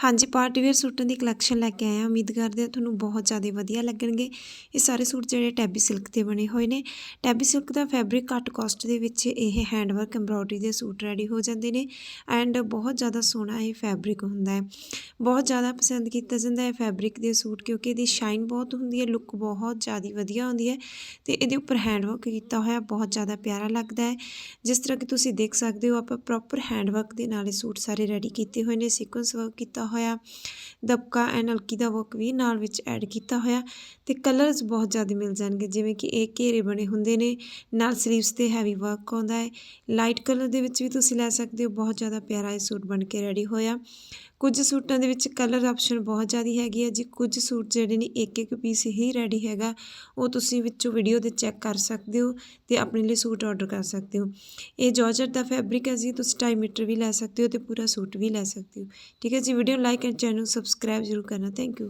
ਹਾਂਜੀ, party wear ਸੂਟਾਂ ਦੀ collection ਲੈ ਕੇ ਆਏ ਹਾਂ। ਉਮੀਦ ਕਰਦੇ ਹਾਂ ਤੁਹਾਨੂੰ ਬਹੁਤ ਜ਼ਿਆਦਾ ਵਧੀਆ ਲੱਗਣਗੇ। ਇਹ ਸਾਰੇ ਸੂਟ ਜਿਹੜੇ ਟੈਬੀ ਸਿਲਕ ਤੇ ਬਣੇ ਹੋਏ ਨੇ। ਟੈਬੀ ਸਿਲਕ ਦਾ ਫੈਬਰਿਕ ਘੱਟ ਕਾਸਟ ਦੇ ਵਿੱਚ ਇਹ ਹੈਂਡਵਰਕ ਐਮਬ੍ਰੋਇਡਰੀ ਦੇ ਸੂਟ ਰੈਡੀ ਹੋ ਜਾਂਦੇ ਨੇ ਐਂਡ ਬਹੁਤ ਜ਼ਿਆਦਾ ਸੋਹਣਾ ਇਹ ਫੈਬਰਿਕ ਹੁੰਦਾ ਹੈ। ਬਹੁਤ ਜ਼ਿਆਦਾ ਪਸੰਦ ਕੀਤਾ ਜਾਂਦਾ ਹੈ ਫੈਬਰਿਕ ਦੇ ਸੂਟ ਕਿਉਂਕਿ ਇਹਦੀ ਸ਼ਾਈਨ ਬਹੁਤ ਹੁੰਦੀ ਹੈ ਲੁੱਕ ਬਹੁਤ ਜ਼ਿਆਦਾ ਵਧੀਆ ਹੁੰਦੀ ਹੈ ਤੇ ਇਹਦੇ ਉੱਪਰ ਹੈਂਡਵਰਕ ਕੀਤਾ ਹੋਇਆ ਬਹੁਤ ਜ਼ਿਆਦਾ ਪਿਆਰਾ ਲੱਗਦਾ ਹੈ। ਜਿਸ ਤਰ੍ਹਾਂ ਕਿ ਤੁਸੀਂ ਦੇਖ ਸਕਦੇ ਹੋ, ਆਪਾਂ ਪ੍ਰੋਪਰ ਹੈਂਡਵਰਕ ਦੇ ਨਾਲ ਇਹ ਸੂਟ ਸਾਰੇ ਰੈਡੀ ਕੀਤੇ ਹੋਏ ਨੇ ਸੀਕੁਐਂਸ ਵਰਕ ਕੀਤਾ ਕੀਤਾ ਹੋਇਆ। ਦਬਕਾ ਐਂਡ ਹਲਕੀ ਦਾ ਵਰਕ ਵੀ ਨਾਲ ਵਿੱਚ ਐਡ ਕੀਤਾ ਹੋਇਆ ਤੇ ਕਲਰਸ ਬਹੁਤ ਜ਼ਿਆਦਾ ਮਿਲ ਜਾਣਗੇ, ਜਿਵੇਂ ਕਿ ਇਹ ਘੇਰੇ ਬਣੇ ਹੁੰਦੇ ਨੇ। ਨਾਲ ਸਲੀਵਸ ਤੇ ਹੈਵੀ ਵਰਕ ਆਉਂਦਾ ਹੈ। ਲਾਈਟ ਕਲਰ ਦੇ ਵਿੱਚ ਵੀ ਤੁਸੀਂ ਲੈ ਸਕਦੇ ਹੋ, ਬਹੁਤ ਜ਼ਿਆਦਾ ਪਿਆਰਾ ਇਹ ਸੂਟ ਬਣ ਕੇ ਰੈਡੀ ਹੋਇਆ। ਕੁਝ ਸੂਟਾਂ ਦੇ ਵਿੱਚ ਕਲਰ ਆਪਸ਼ਨ ਬਹੁਤ ਜ਼ਿਆਦਾ ਹੈਗੀ ਹੈ ਜੀ। ਕੁਝ ਸੂਟ ਜਿਹੜੇ ਨੇ ਇੱਕ ਇੱਕ ਪੀਸ ਹੀ ਰੈਡੀ ਹੈਗਾ, ਉਹ ਤੁਸੀਂ ਵਿੱਚੋਂ ਵੀਡੀਓ ਦੇ ਚੈੱਕ ਕਰ ਸਕਦੇ ਹੋ ਤੇ ਆਪਣੇ ਲਈ ਸੂਟ ਆਰਡਰ ਕਰ ਸਕਦੇ ਹੋ। ਇਹ ਜਾਰਜਟ ਦਾ ਫੈਬਰਿਕ ਹੈ ਜੀ, ਤੁਸੀਂ 2.5 ਮੀਟਰ ਵੀ ਲੈ ਸਕਦੇ ਹੋ ਤੇ ਪੂਰਾ ਸੂਟ ਵੀ ਲੈ ਸਕਦੇ ਹੋ। ਠੀਕ ਹੈ ਜੀ video like and channel subscribe ਜ਼ਰੂਰ ਕਰਨਾ। Thank you